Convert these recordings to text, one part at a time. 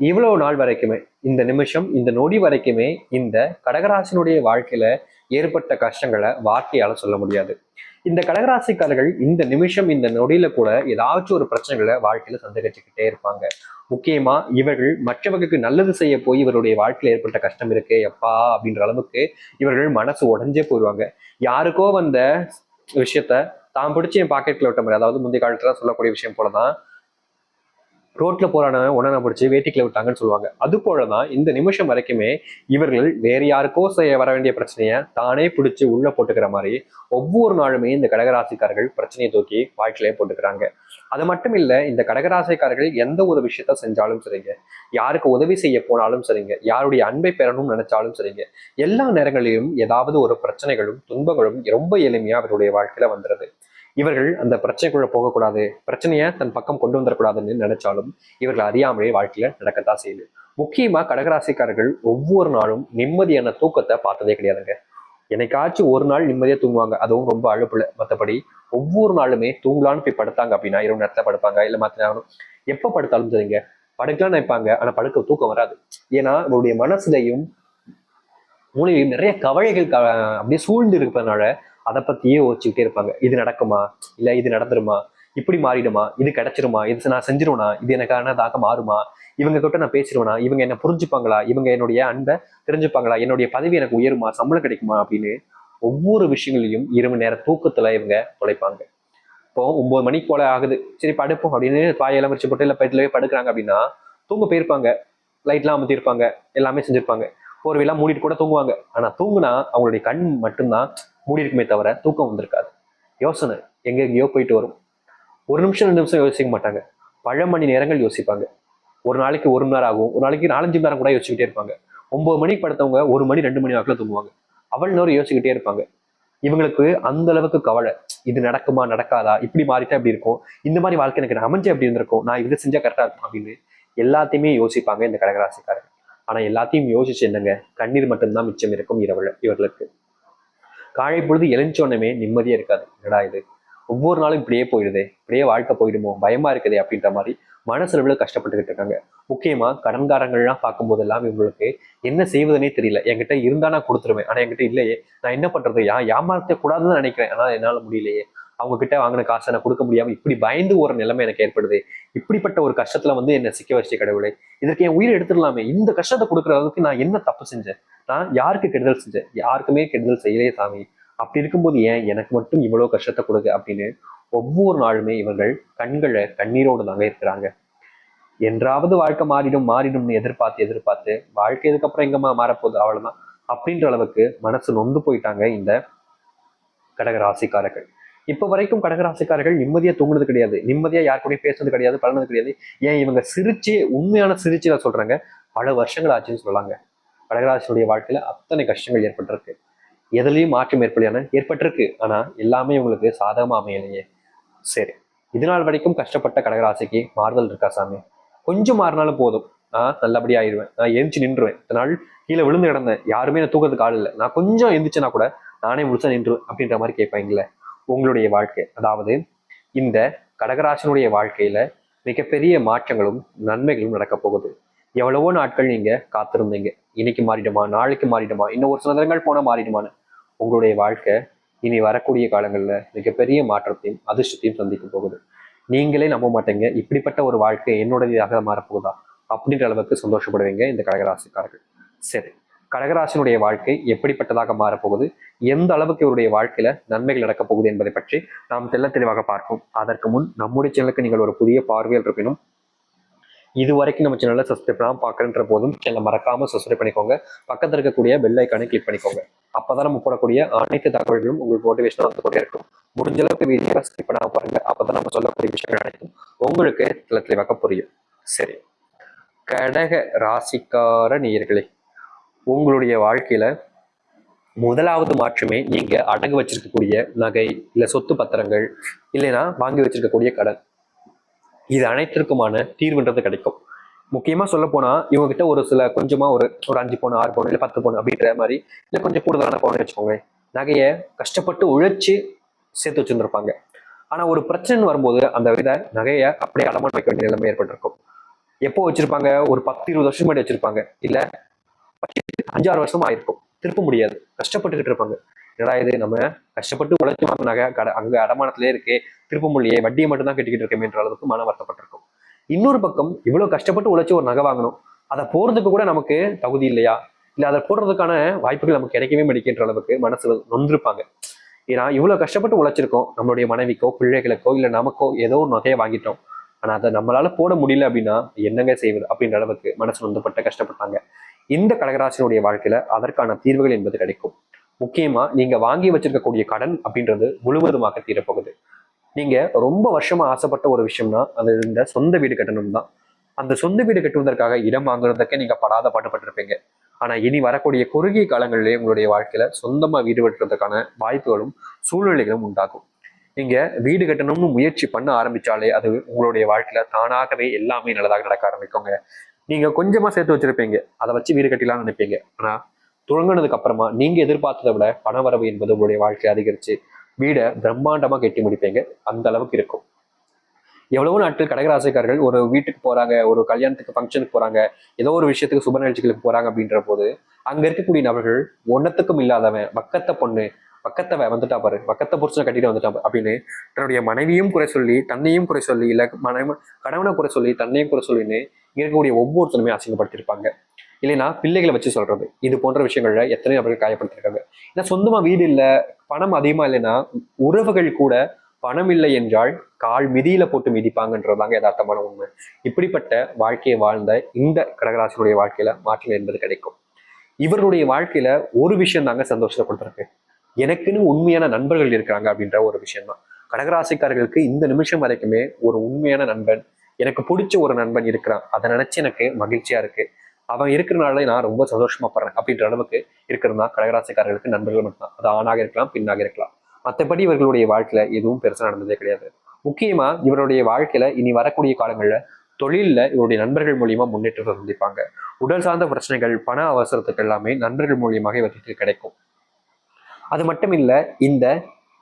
இவ்வளவு நாள் வரைக்குமே இந்த நிமிஷம் இந்த நொடி வரைக்குமே இந்த கடகராசினுடைய வாழ்க்கையில ஏற்பட்ட கஷ்டங்களை வார்த்தையால சொல்ல முடியாது. இந்த கடகராசிக்காரர்கள் இந்த நிமிஷம் இந்த நொடியில கூட ஏதாச்சும் ஒரு பிரச்சனைகளை வாழ்க்கையில சந்தேகிச்சுக்கிட்டே இருப்பாங்க. முக்கியமா இவர்கள் மற்றவர்களுக்கு நல்லது செய்ய போய் இவருடைய வாழ்க்கையில ஏற்பட்ட கஷ்டம் இருக்கே எப்பா அப்படின்ற அளவுக்கு இவர்கள் மனசு உடஞ்சே போயிடுவாங்க யாருக்கோ வந்த விஷயத்த தான் பிடிச்சி என் பாக்கெட்ல விட்ட மாதிரி அதாவது முந்தைய காலத்துல சொல்லக்கூடிய விஷயம் போலதான் ரோட்ல போறானவன் உடனே பிடிச்சி வேட்டிக்குள்ள விட்டாங்கன்னு சொல்லுவாங்க. அது போலதான் இந்த நிமிஷம் வரைக்குமே இவர்கள் வேற யாருக்கோ செய்ய வர வேண்டிய பிரச்சனையை தானே பிடிச்சி உள்ள போட்டுக்கிற மாதிரி ஒவ்வொரு நாளுமே இந்த கடகராசிக்காரர்கள் பிரச்சனையை தூக்கி வாழ்க்கையிலே போட்டுக்கிறாங்க. அது மட்டும் இல்ல இந்த கடகராசிக்காரர்கள் எந்த ஒரு விஷயத்த செஞ்சாலும் சரிங்க. யாருக்கு உதவி செய்ய போனாலும் சரிங்க. யாருடைய அன்பை பெறணும்னு நினைச்சாலும் சரிங்க. எல்லா நேரங்களிலும் ஏதாவது ஒரு பிரச்சனைகளும் துன்பங்களும் ரொம்ப எளிமையா அவருடைய வாழ்க்கையில வந்துடுது இவர்கள் அந்த பிரச்சனைக்குள்ள போகக்கூடாது பிரச்சனையை தன் பக்கம் கொண்டு வந்துடக்கூடாதுன்னு நினைச்சாலும் இவர்கள் அறியாமலே வாழ்க்கையில நடக்கத்தான் செய்யுது. முக்கியமா கடகராசிக்காரர்கள் ஒவ்வொரு நாளும் நிம்மதியான தூக்கத்தை பார்த்ததே கிடையாதுங்க. என்னைக்காச்சும் ஒரு நாள் நிம்மதியா தூங்குவாங்க. அதுவும் ரொம்ப அழுப்புல மற்றபடி ஒவ்வொரு நாளுமே தூங்கலான்னு போய் படுத்தாங்க அப்படின்னா இரவு நேரத்தில் படுப்பாங்க இல்லை மற்ற எப்போ படுத்தாலும் சரிங்க? படுக்கலாம்னு நினைப்பாங்க. ஆனா படுக்க தூக்கம் வராது. ஏன்னா அவருடைய மனசுலையும் மூளையிலையும் நிறைய கவலைகள் அப்படியே சூழ்ந்து இருப்பதனால அதை பற்றியே யோசிச்சுக்கிட்டே இருப்பாங்க. இது நடக்குமா? இல்லை இது நடந்துருமா? இப்படி மாறிடுமா? இது கிடைச்சிருமா? இது நான் செஞ்சிருவேனா? இது எனக்கானதாக மாறுமா? இவங்க கிட்ட நான் பேசிடுவேனா? இவங்க என்ன புரிஞ்சுப்பாங்களா? இவங்க என்னுடைய அன்பை தெரிஞ்சுப்பாங்களா? என்னுடைய பதவி எனக்கு உயருமா? சம்பளம் கிடைக்குமா? அப்படின்னு ஒவ்வொரு விஷயங்களையும் இரவு நேர தூக்கத்துல இவங்க உழைப்பாங்க இப்போ ஒன்பது மணிக்கு போல ஆகுது. சரி படுப்போம் அப்படின்னு பாயெல்லாம் வச்சு போட்டு இல்லை பெட்லவே படுக்கிறாங்க அப்படின்னா தூங்க போயிருப்பாங்க. லைட்லாம் அமர்த்திருப்பாங்க. எல்லாமே செஞ்சிருப்பாங்க. போர்வையெல்லாம் மூடிட்டு கூட தூங்குவாங்க. ஆனா தூங்குனா அவங்களுடைய கண் மட்டும்தான் மூடி இருக்குமே தவிர தூக்கம் வந்திருக்காது. யோசனை எங்கெங்கயோ போயிட்டு வரும். ஒரு நிமிஷம் ரெண்டு நிமிஷம் யோசிக்க மாட்டாங்க. பல மணி நேரங்கள் யோசிப்பாங்க. ஒரு நாளைக்கு ஒரு மணி நேரம் ஆகும். ஒரு நாளைக்கு நாலஞ்சு மணி நேரம் கூட யோசிச்சுக்கிட்டே இருப்பாங்க. ஒன்பது மணிக்கு படுத்தவங்க ஒரு மணி ரெண்டு மணி வாக்கில் தூங்குவாங்க. அவள் நேரம் யோசிச்சுக்கிட்டே இருப்பாங்க. இவங்களுக்கு அந்த அளவுக்கு கவலை. இது நடக்குமா நடக்காதா? இப்படி மாறிட்டா இப்படி இருக்கும். இந்த மாதிரி வாழ்க்கை எனக்கு அமைஞ்சு அப்படி இருந்திருக்கும். நான் இது செஞ்சா கரெக்டா இருக்கும் அப்படின்னு எல்லாத்தையுமே யோசிப்பாங்க இந்த கடகராசிக்காரர்கள். ஆனா எல்லாத்தையும் யோசிச்சு என்னங்க? கண்ணீர் மட்டும்தான் மிச்சம் இருக்கும் இரவு இவர்களுக்கு. காலை பொழுது எழுந்தோடனே நிம்மதியாக இருக்காது. என்னடா இது? ஒவ்வொரு நாளும் இப்படியே போயிடுதே. இப்படியே வாழ்க்கை போயிடுமோ? பயமா இருக்குதே அப்படின்ற மாதிரி மனசளவுல கஷ்டப்பட்டுக்கிட்டு இருக்காங்க. முக்கியமா கடன்காரங்கள்லாம் பார்க்கும்போதெல்லாம் இவங்களுக்கு என்ன செய்வதுனே தெரியல. என்கிட்ட இருந்தா நான் கொடுத்துருவேன். ஆனா என்கிட்ட இல்லையே. நான் என்ன பண்றது? யா ஏமாற்ற கூடாதுன்னு நினைக்கிறேன். ஆனா என்னால முடியலையே. அவங்க கிட்ட வாங்கின காசை நான் கொடுக்க முடியாம இப்படி பயந்து ஒரு நிலைமை எனக்கு ஏற்படுது. இப்படிப்பட்ட ஒரு கஷ்டத்துல வந்து என்ன சிக்க வச்சு கடவுளே. இதற்கு என் உயிரை எடுத்துடலாமே. இந்த கஷ்டத்தை கொடுக்குற அளவுக்கு நான் என்ன தப்பு செஞ்சேன்? நான் யாருக்கு கெடுதல் செஞ்சேன்? யாருக்குமே கெடுதல் செய்யலே சாமி. அப்படி இருக்கும்போது ஏன் எனக்கு மட்டும் இவ்வளவு கஷ்டத்தை கொடுங்க அப்படின்னு ஒவ்வொரு நாளுமே இவர்கள் கண்களை கண்ணீரோடு தாங்க இருக்கிறாங்க. என்றாவது வாழ்க்கை மாறிடும் மாறிடும்னு எதிர்பார்த்து எதிர்பார்த்து வாழ்க்கை இதுக்கப்புறம் எங்கம்மா மாறப்போகுது? அவ்வளவுதான். அப்படின்ற அளவுக்கு மனசு நொந்து போயிட்டாங்க இந்த கடகராசிக்காரர்கள். இப்போ வரைக்கும் கடகராசிக்காரர்கள் நிம்மதியாக தூங்குனது கிடையாது. நிம்மதியாக யார் கூடயும் பேசுறது கிடையாது பழனது கிடையாது. ஏன் இவங்க சிரிச்சு உண்மையான சிரிச்சுல சொல்றாங்க. பல வருஷங்கள் ஆச்சுன்னு சொல்லலாங்க கடகராசியுடைய வாழ்க்கையில அத்தனை கஷ்டங்கள் ஏற்பட்டிருக்கு. எதுலேயும் மாற்றம் ஏற்படையான ஏற்பட்டிருக்கு. ஆனா எல்லாமே உங்களுக்கு சாதகமாக அமையலையே. சரி. இது நாள் வரைக்கும் கஷ்டப்பட்ட கடகராசிக்கு மாறுதல் இருக்கா சாமி? கொஞ்சம் மாறினாலும் போதும். நான் நல்லபடியாக ஆயிடுவேன். நான் எந்திச்சு நின்றுவேன் இத்தனை நாள் கீழே விழுந்து கிடந்தேன். யாருமே நான் தூக்கிறதுக்கு ஆள் இல்லை. நான் கொஞ்சம் எழுந்திரிச்சேன்னா கூட நானே முழுசா நின்றுவேன் அப்படின்ற மாதிரி கேட்பாங்களே. உங்களுடைய வாழ்க்கை. அதாவது இந்த கடகராசனுடைய வாழ்க்கையில மிகப்பெரிய மாற்றங்களும் நன்மைகளும் நடக்க போகுது. எவ்வளவோ நாட்கள் நீங்க காத்திருந்தீங்க. இன்னைக்கு மாறிடுமா நாளைக்கு மாறிடுமா இன்னும் ஒரு சில தினங்கள் போனால் மாறிடுமான்னு. உங்களுடைய வாழ்க்கை இனி வரக்கூடிய காலங்களில் மிகப்பெரிய மாற்றத்தையும் அதிர்ஷ்டத்தையும் சந்திக்க போகுது. நீங்களே நம்ப மாட்டீங்க. இப்படிப்பட்ட ஒரு வாழ்க்கை என்னுடையதாக மாறப்போகுதா அப்படின்ற அளவுக்கு சந்தோஷப்படுவீங்க இந்த கடகராசிக்காரர்கள். சரி. கடகராசினுடைய வாழ்க்கை எப்படிப்பட்டதாக மாறப்போகுது? எந்த அளவுக்கு இவருடைய வாழ்க்கையில நன்மைகள் நடக்கப் போகுது என்பதை பற்றி நாம் தெல்ல தெளிவாக பார்ப்போம். அதற்கு முன் நம்முடைய சேனலுக்கு நீங்கள் ஒரு புதிய பார்வையில் இருப்பினும் இது வரைக்கும் நம்ம சேனலில் சப்ஸ்கிரைப் பண்ணாமல் பார்க்குறன்ற போதும் சேனலை மறக்காம சப்ஸ்கிரைப் பண்ணிக்கோங்க. பக்கத்தில் இருக்கக்கூடிய பெல் ஐக்கானை கிளிக் பண்ணிக்கோங்க. அப்பதான் நம்ம போடக்கூடிய அனைத்து தகவல்களும் உங்களுக்கு மோட்டிவேஷனாக வந்து கொண்டே இருக்கும். முடிஞ்ச அளவுக்கு வீடியோ ஸ்கிப் பண்ணாம பாருங்க. அப்பதான் நம்ம சொல்லக்கூடிய விஷயங்கள் அனைத்தும் உங்களுக்கு தெளிவாக புரியும். சரி. கடக ராசிக்கார நேயர்களே உங்களுடைய வாழ்க்கையில முதலாவது மாற்றமே நீங்க அடகு வச்சிருக்கக்கூடிய நகை இல்ல சொத்து பத்திரங்கள் இல்லைன்னா வாங்கி வச்சிருக்கக்கூடிய கடன். இது அனைத்திற்குமான தீர்வுன்றது கிடைக்கும். முக்கியமா சொல்ல போனா இவங்க கிட்ட ஒரு சில கொஞ்சமா ஒரு ஒரு அஞ்சு பவுன் ஆறு பவுன் இல்ல பத்து பவுன் அப்படின்ற மாதிரி இல்ல கொஞ்சம் கூடுதலான பவுன் வச்சுக்கோங்க நகையை கஷ்டப்பட்டு உழைச்சு சேர்த்து வச்சிருந்திருப்பாங்க. ஆனா ஒரு பிரச்சனை வரும்போது அந்த வித நகையை அப்படியே அடமான் வைக்க வேண்டிய நிலைமை ஏற்பட்டிருக்கும். எப்போ வச்சிருப்பாங்க? ஒரு பத்து இருபது வருஷம் முன்னாடி வச்சிருப்பாங்க. இல்ல அஞ்சாறு வருஷமா ஆயிருக்கும். திருப்ப முடியாது. கஷ்டப்பட்டுக்கிட்டு இருப்பாங்க. என்னடா இது? நம்ம கஷ்டப்பட்டு உழைச்சி வாங்கின நகை கடை அங்க அடமானத்திலே இருக்கே திருப்ப முடியே வட்டியை மட்டும் தான் கட்டிக்கிட்டு இருக்கேன்ற அளவுக்கு மன வருத்தப்பட்டிருக்கும். இன்னொரு பக்கம் இவ்வளவு கஷ்டப்பட்டு உழைச்சி ஒரு நகை வாங்கணும். அதை போறதுக்கு கூட நமக்கு தகுதி இல்லையா? இல்ல அதை போடுறதுக்கான வாய்ப்புகள் நமக்கு கிடைக்கவே மாட்டேங்கிற அளவுக்கு மனசுல நொந்திருப்பாங்க. ஏன்னா இவ்வளவு கஷ்டப்பட்டு உழைச்சிருக்கோம். நம்மளுடைய மனைவிக்கோ பிள்ளைகளுக்கோ இல்ல நமக்கோ ஏதோ ஒரு நகையை வாங்கிட்டோம். ஆனா அதை நம்மளால போட முடியல அப்படின்னா என்னங்க செய்வது அப்படின்ற அளவுக்கு மனசு நொந்தப்பட்ட கஷ்டப்பட்டாங்க. இந்த கடகராசினுடைய வாழ்க்கையில அதற்கான தீர்வுகள் என்பது கிடைக்கும். முக்கியமா நீங்க வாங்கி வச்சிருக்கக்கூடிய கடன் அப்படின்றது முழுவதுமாக தீரப்போகுது. நீங்க ரொம்ப வருஷமா ஆசைப்பட்ட ஒரு விஷயம்னா அது இந்த சொந்த வீடு கட்டணும் தான். அந்த சொந்த வீடு கட்டுவதற்காக இடம் வாங்குறதுக்கே நீங்க படாத பாட்டுப்பட்டிருப்பீங்க ஆனா இனி வரக்கூடிய குறுகிய காலங்களிலே உங்களுடைய வாழ்க்கையில சொந்தமா வீடு கட்டுறதுக்கான வாய்ப்புகளும் சூழ்நிலைகளும் உண்டாகும். நீங்க வீடு கட்டணும்னு முயற்சி பண்ண ஆரம்பிச்சாலே அது உங்களுடைய வாழ்க்கையில தானாகவே எல்லாமே நல்லதாக நடக்க ஆரம்பிக்குங்க. நீங்க கொஞ்சமா சேர்த்து வச்சிருப்பீங்க. அதை வச்சு வீடு கட்டிலாம்னு நினைப்பீங்க. ஆனா துவங்கினதுக்கு அப்புறமா நீங்க எதிர்பார்த்ததை விட பணவரவு என்பது உங்களுடைய வாழ்க்கை அதிகரிச்சு வீடை பிரம்மாண்டமா கட்டி முடிப்பீங்க. அந்த அளவுக்கு இருக்கும். எவ்வளவோ நாட்கள் கடகராசிக்காரர்கள் ஒரு வீட்டுக்கு போறாங்க ஒரு கல்யாணத்துக்கு ஃபங்க்ஷனுக்கு போறாங்க ஏதோ ஒரு விஷயத்துக்கு சுப நிகழ்ச்சிகளுக்கு போறாங்க அப்படின்ற போது அங்க இருக்கக்கூடிய நபர்கள் ஒன்னத்துக்கும் இல்லாதவன் பக்கத்த பொண்ணு பக்கத்தை வந்துட்டா பாரு பக்கத்தை புருஷனை கட்டிட்டு வந்துட்டா அப்படின்னு தன்னுடைய மனைவியும் குறை சொல்லி தன்னையும் குறை சொல்லி இல்ல மனைவி கணவனை குறை சொல்லி தன்னையும் குறை சொல்லின்னு இருக்கக்கூடிய ஒவ்வொருத்தருமே அசிங்கப்படுத்தியிருப்பாங்க. இல்லைன்னா பிள்ளைகளை வச்சு சொல்றது இது போன்ற விஷயங்கள்ல எத்தனை நபர்கள் காயப்படுத்திருக்காங்க ஏன்னா சொந்தமா வீடு இல்ல பணம் அதிகமா இல்லைன்னா உறவுகள் கூட பணம் இல்லை என்றால் கால் மிதியில போட்டு மிதிப்பாங்கன்றதாங்க யதார்த்தமான உண்மை. இப்படிப்பட்ட வாழ்க்கையை வாழ்ந்த இந்த கடகராசினுடைய வாழ்க்கையில மாற்றம் என்பது கிடைக்கும். இவருடைய வாழ்க்கையில ஒரு விஷயம் தாங்க சந்தோஷத்தை கொடுத்துருக்கு எனக்குன்னு உண்மையான நண்பர்கள் இருக்கிறாங்க அப்படின்ற ஒரு விஷயம் தான் கடகராசிக்காரர்களுக்கு இந்த நிமிஷம் வரைக்குமே ஒரு உண்மையான நண்பன் எனக்கு பிடிச்ச ஒரு நண்பன் இருக்கிறான். அதை நினைச்சு எனக்கு மகிழ்ச்சியா இருக்கு. அவன் இருக்கிறனால நான் ரொம்ப சந்தோஷமா படுறேன் அப்படின்ற அளவுக்கு இருக்கிறது தான் கடகராசிக்காரர்களுக்கு நண்பர்கள் மட்டும்தான். அது ஆணாக இருக்கலாம் பின்னாக இருக்கலாம். மற்றபடி இவர்களுடைய வாழ்க்கையில எதுவும் பெருசா நடந்ததே கிடையாது. முக்கியமா இவருடைய வாழ்க்கையில இனி வரக்கூடிய காலங்கள்ல தொழிலில் இவருடைய நண்பர்கள் மூலியமா முன்னேற்றத்தை சந்திப்பாங்க. உடல் சார்ந்த பிரச்சனைகள் பண அவசரத்துக்கு எல்லாமே நண்பர்கள் மூலியமாக இவர்களுக்கு கிடைக்கும். அது மட்டும் இல்ல இந்த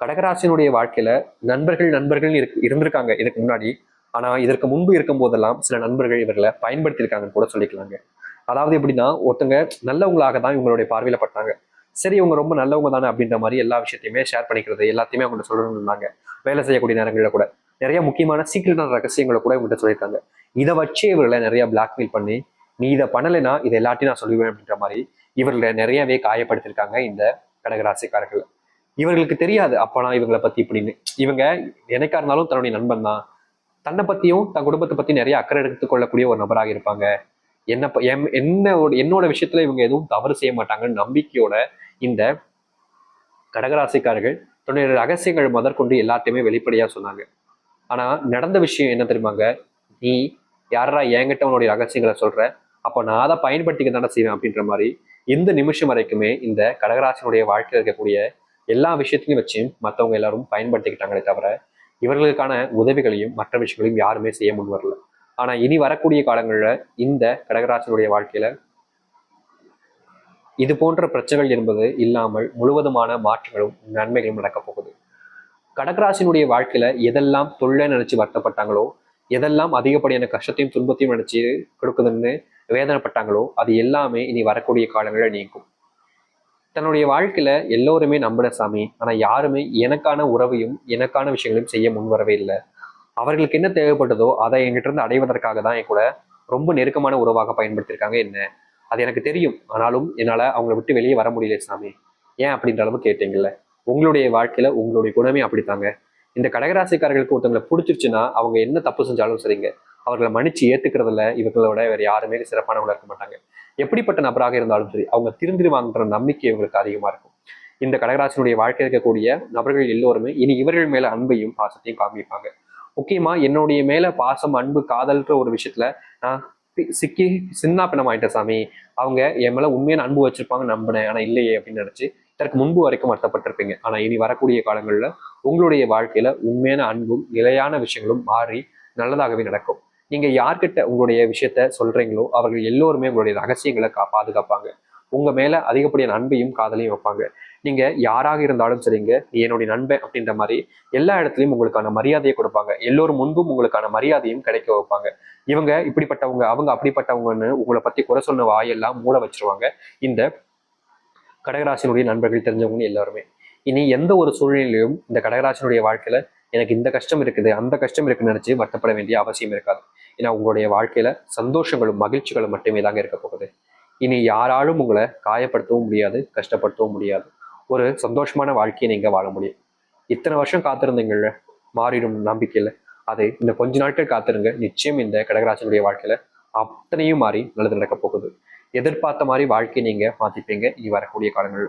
கடகராசினுடைய வாழ்க்கையில நண்பர்கள் நண்பர்கள் இருந்திருக்காங்க. இதுக்கு முன்னாடி ஆனா இதற்கு முன்பு இருக்கும் போதெல்லாம் சில நண்பர்கள் இவர்களை பயன்படுத்தியிருக்காங்கன்னு கூட சொல்லிக்கலாங்க. அதாவது எப்படின்னா ஒருத்தங்க நல்லவங்களாக தான் இவங்களுடைய பார்வையில பட்டாங்க. சரி இவங்க ரொம்ப நல்லவங்க தானே அப்படின்ற மாதிரி எல்லா விஷயத்தையுமே ஷேர் பண்ணிக்கிறது எல்லாத்தையுமே அவங்கள்ட்ட சொல்லணும்னு வேலை செய்யக்கூடிய நேரங்களில் கூட. நிறைய முக்கியமான சீக்கிரட்டான ரகசியங்களை கூட இவங்ககிட்ட சொல்லியிருக்காங்க. இதை வச்சு இவர்களை நிறைய பிளாக்மெயில் பண்ணி நீ இதை பண்ணலைன்னா இதை எல்லாத்தையும் நான் சொல்லுவேன் அப்படின்ற மாதிரி இவர்களை நிறையவே காயப்படுத்தியிருக்காங்க இந்த கடகராசிக்காரர்கள். இவர்களுக்கு தெரியாது அப்பனா இவங்களை பத்தி இப்படின்னு. இவங்க எனக்கா இருந்தாலும் தன்னுடைய நண்பன் தான். தன்னை பத்தியும் தன் குடும்பத்தை பத்தி நிறைய அக்கறை எடுத்து கொள்ளக்கூடிய ஒரு நபராக இருப்பாங்க. என்ன என்ன என்னோட என்னோட விஷயத்துல இவங்க எதுவும் தவறு செய்ய மாட்டாங்கன்னு நம்பிக்கையோட இந்த கடகராசிக்காரர்கள் தன்னுடைய ரகசியங்கள் முதற்கொண்டு எல்லாத்தையுமே வெளிப்படையா சொன்னாங்க. ஆனா நடந்த விஷயம் என்ன தெரியுமாங்க நீ யாரா என்கிட்ட உன்னுடைய ரகசியங்களை சொல்ற? அப்போ நான் அதை பயன்படுத்திக்க தானே செய்வேன் அப்படின்ற மாதிரி இந்த நிமிஷம் வரைக்குமே இந்த கடகராசினுடைய வாழ்க்கையில் இருக்கக்கூடிய எல்லா விஷயத்தையும் வச்சு மற்றவங்க எல்லாரும் பயன்படுத்திக்கிட்டாங்களே தவிர இவர்களுக்கான உதவிகளையும் மற்ற விஷயங்களையும் யாருமே செய்ய முன் வரல. ஆனா இனி வரக்கூடிய காலங்களில் இந்த கடகராசனுடைய வாழ்க்கையில இது போன்ற பிரச்சனைகள் என்பது இல்லாமல் முழுவதுமான மாற்றங்களும் நன்மைகளும் நடக்கப் போகுது. கடகராசினுடைய வாழ்க்கையில எதெல்லாம் தொல்லை நினைச்சு வருத்தப்பட்டாங்களோ எதெல்லாம் அதிகப்படியான கஷ்டத்தையும் துன்பத்தையும் நினைச்சு கொடுக்குதுன்னு வேதனைப்பட்டாங்களோ அது எல்லாமே இனி வரக்கூடிய காலங்களில் நீங்கும். தன்னுடைய வாழ்க்கையில எல்லோருமே நம்பின சாமி. ஆனா யாருமே எனக்கான உறவையும் எனக்கான விஷயங்களையும் செய்ய முன் வரவே இல்லை. அவர்களுக்கு என்ன தேவைப்பட்டதோ அதை என்கிட்ட இருந்து அடைவதற்காக தான் என் கூட ரொம்ப நெருக்கமான உறவாக பயன்படுத்தியிருக்காங்க என்ன. அது எனக்கு தெரியும். ஆனாலும் என்னால அவங்கள விட்டு வெளியே வர முடியல சாமி. ஏன் அப்படின்ற அளவு கேட்டீங்கல்ல. உங்களுடைய வாழ்க்கையில உங்களுடைய குணமே அப்படித்தாங்க. இந்த கடகராசிக்காரர்களுக்கு ஒருத்தவங்களை பிடிச்சிருச்சுன்னா அவங்க என்ன தப்பு செஞ்சாலும் சரிங்க. அவர்களை மன்னிச்சு ஏத்துக்கிறதுல இவர்களோட வேற யாருமே சிறப்பானவங்களா இருக்க மாட்டாங்க. எப்படிப்பட்ட நபராக இருந்தாலும் சரி அவங்க திருந்திருவாங்கன்ற நம்பிக்கை இவங்களுக்கு அதிகமாக இருக்கும். இந்த கடகராசினுடைய வாழ்க்கையில் இருக்கக்கூடிய நபர்கள் எல்லோருமே இனி இவர்கள் மேல அன்பையும் பாசத்தையும் காமிப்பாங்க. முக்கியமா என்னுடைய மேல பாசம் அன்பு காதல்ன்ற ஒரு விஷயத்துல நான் சிக்கி சின்ன பின்னமாயிட்டேன் சாமி. அவங்க என் மேல உண்மையான அன்பு வச்சிருப்பாங்க நம்பினேன். ஆனா இல்லையே அப்படின்னு நினைச்சு இதற்கு முன்பு வரைக்கும் வருத்தப்பட்டிருப்பீங்க. ஆனா இனி வரக்கூடிய காலங்கள்ல உங்களுடைய வாழ்க்கையில உண்மையான அன்பும் நிலையான விஷயங்களும் மாறி நல்லதாகவே நடக்கும். நீங்க யார்கிட்ட உங்களுடைய விஷயத்த சொல்றீங்களோ அவர்கள் எல்லோருமே உங்களுடைய ரகசியங்களை கா பாதுகாப்பாங்க. உங்க மேல அதிகப்படியான அன்பையும் காதலையும் வைப்பாங்க. நீங்க யாராக இருந்தாலும் சரிங்க நீ என்னுடைய நண்பன் அப்படின்ற மாதிரி எல்லா இடத்துலையும் உங்களுக்கான மரியாதையை கொடுப்பாங்க. எல்லோரும் முன்பும் உங்களுக்கான மரியாதையும் கிடைக்க வைப்பாங்க. இவங்க இப்படிப்பட்டவங்க அவங்க அப்படிப்பட்டவங்கன்னு உங்களை பத்தி குறை சொன்ன வாயெல்லாம் மூட வச்சிருவாங்க. இந்த கடகராசினுடைய நண்பர்கள் தெரிஞ்சவங்கன்னு எல்லாருமே. இனி எந்த ஒரு சூழ்நிலையிலும் இந்த கடகராசினுடைய வாழ்க்கையில எனக்கு இந்த கஷ்டம் இருக்குது அந்த கஷ்டம் இருக்குன்னு நினச்சி வருத்தப்பட வேண்டிய அவசியம் இருக்காது. ஏன்னா உங்களுடைய வாழ்க்கையில சந்தோஷங்களும் மகிழ்ச்சிகளும் மட்டுமே தாங்க இருக்க போகுது. இனி யாராலும் உங்களை காயப்படுத்தவும் முடியாது கஷ்டப்படுத்தவும் முடியாது. ஒரு சந்தோஷமான வாழ்க்கையை நீங்கள் வாழ முடியும். இத்தனை வருஷம் காத்திருந்தீங்கல்ல மாறிடும் நம்பிக்கையில. அது இந்த கொஞ்ச நாட்கள் காத்திருங்க. நிச்சயம் இந்த கடகராசனுடைய வாழ்க்கையில அத்தனையும் மாறி நல்லது நடக்க போகுது. எதிர்பார்த்த மாதிரி வாழ்க்கையை நீங்க மாத்திப்பீங்க. இனி வரக்கூடிய காலங்கள்.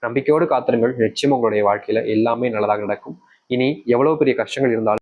நம்பிக்கையோடு காத்திருங்கள். நிச்சயம் உங்களுடைய வாழ்க்கையில எல்லாமே நல்லதாக நடக்கும். இனி எவ்வளவு பெரிய கஷ்டங்கள் இருந்தாலும்